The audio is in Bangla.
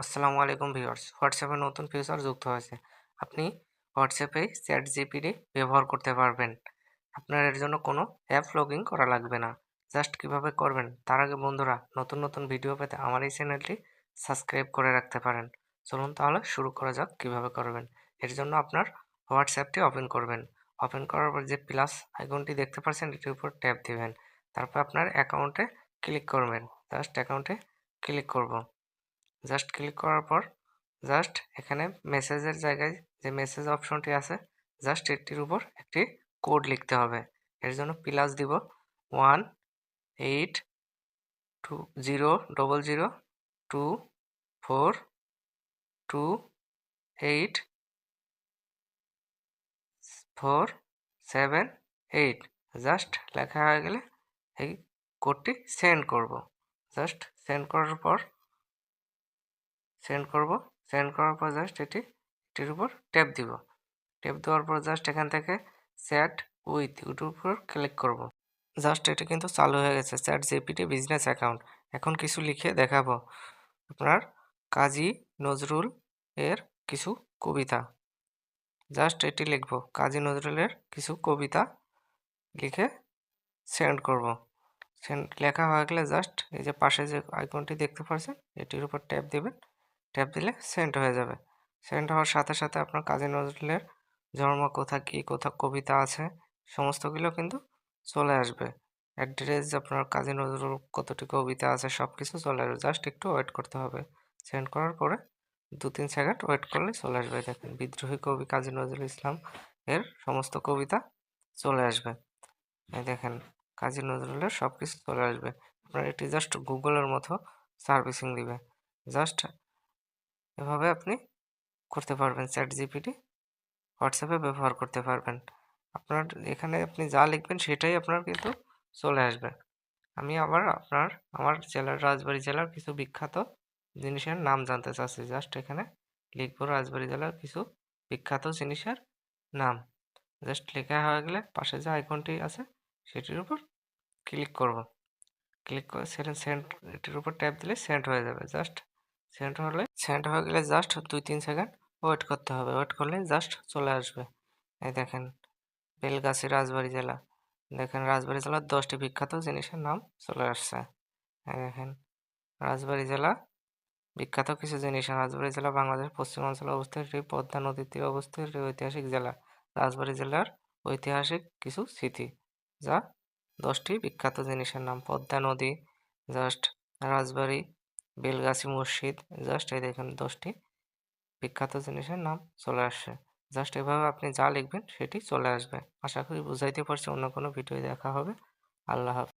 আসসালামু আলাইকুম ভিউয়ার্স। হোয়াটসঅ্যাপে নতুন ফিচার যুক্ত হয়েছে। আপনি হোয়াটসঅ্যাপে চ্যাট জিপিটি ব্যবহার করতে পারবেন। আপনার এর জন্য কোনো অ্যাপ লগ করা লাগবে না। জাস্ট কীভাবে করবেন তার আগে বন্ধুরা নতুন নতুন ভিডিও পেতে আমার এই চ্যানেলটি সাবস্ক্রাইব করে রাখতে পারেন। চলুন তাহলে শুরু করা যাক কীভাবে করবেন। এর জন্য আপনার হোয়াটসঅ্যাপটি ওপেন করবেন। ওপেন করার পর যে প্লাস আইকনটি দেখতে পাচ্ছেন এটির উপর ট্যাপ দিবেন। তারপর আপনার অ্যাকাউন্টে ক্লিক করবেন। জাস্ট অ্যাকাউন্টে ক্লিক করব। জাস্ট ক্লিক করার পর জাস্ট এখানে মেসেজের জায়গায় যে মেসেজ অপশনটি আছে জাস্ট এটির উপর একটি কোড লিখতে হবে। এর জন্য প্লাস দিব one eight two zero double zero two four two eight four seven eight just লেখা হয়ে গেলে এই কোডটি সেন্ড করব। জাস্ট সেন্ড করার পর সেন্ড করব। সেন্ড করার পর জাস্ট এটি, এটির উপর ট্যাপ দিব। ট্যাপ দেওয়ার পর জাস্ট এখান থেকে স্যাট উইথ ওটির উপর ক্লিক করব। জাস্ট এটা কিন্তু চালু হয়ে গেছে স্যাট জিপিটি বিজনেস অ্যাকাউন্ট এখন কিছু লিখে দেখাবো। আপনার কাজী নজরুল এর কিছু কবিতা। জাস্ট এটি লিখব। কাজী নজরুলের কিছু কবিতা লিখে সেন্ড করব। সেন্ড লেখা হয়ে গেলে জাস্ট এই যে পাশে যে আইকনটি দেখতে পাচ্ছেন এটির উপর ট্যাপ দেবেন। ট্যাপ দিলে সেন্ড হয়ে যাবে। সেন্ড হওয়ার সাথে সাথে আপনার কাজী নজরুলের জন্ম কোথা, কী কোথা, কবিতা আছে, সমস্তগুলো কিন্তু চলে আসবে। অ্যাড্রেস আপনার কাজী নজরুল কতটি কবিতা আছে সব কিছু চলে আসবে। জাস্ট একটু ওয়েট করতে হবে। সেন্ড করার পরে দু তিন সেকেন্ড ওয়েট করলে চলে আসবে। দেখেন, বিদ্রোহী কবি কাজী নজরুল ইসলাম এর সমস্ত কবিতা চলে আসবে। দেখেন, কাজী নজরুলের সব কিছু চলে আসবে। আপনার এটি জাস্ট গুগলের মতো সার্ভিসিং দিবে। জাস্ট এভাবে আপনি করতে পারবেন চ্যাট জিপিটি হোয়াটসঅ্যাপে ব্যবহার করতে পারবেন। আপনার এখানে আপনি যা লিখবেন সেটাই আপনার কিন্তু চলে আসবে। আমি আবার আপনার, আমার জেলার, রাজবাড়ি জেলার কিছু বিখ্যাত জিনিসের নাম জানতে চাচ্ছি। জাস্ট এখানে লিখব, রাজবাড়ি জেলার কিছু বিখ্যাত জিনিসের নাম। জাস্ট লেখা হয়ে গেলে পাশে যে আইকনটি আছে সেটির উপর ক্লিক করব। ক্লিক করে সেন্ড এটির উপর ট্যাপ দিলে সেন্ড হয়ে যাবে। জাস্ট সেন্ড হলে সেন্ট হয়ে গেলে জাস্ট দুই তিন সেকেন্ড ওয়েট করতে হবে। ওয়েট করলে জাস্ট চলে আসবে। এই দেখেন, বেলগাছি রাজবাড়ি জেলা। দেখেন, রাজবাড়ি জেলার দশটি বিখ্যাত জিনিসের নাম চলে আসছে। এই দেখেন, রাজবাড়ি জেলা, বিখ্যাত কিছু জিনিস। রাজবাড়ি জেলা বাংলাদেশের পশ্চিমাঞ্চলে অবস্থিত একটি পদ্মা নদীর তীরে অবস্থিত একটি ঐতিহাসিক জেলা। রাজবাড়ি জেলার ঐতিহাসিক কিছু স্মৃতি, যা দশটি বিখ্যাত জিনিসের নাম। পদ্মা নদী জাস্ট রাজবাড়ী বেলগাছি মসজিদ, জাস্ট এই দেখেন দশটি বিখ্যাত জিনিসের নাম চলে আসছে। জাস্ট এভাবে আপনি যা লিখবেন সেটি চলে আসবে। আশা করি বুঝাইতে পারছি অন্য কোনো ভিডিও দেখা হবে। আল্লাহ হাফেজ।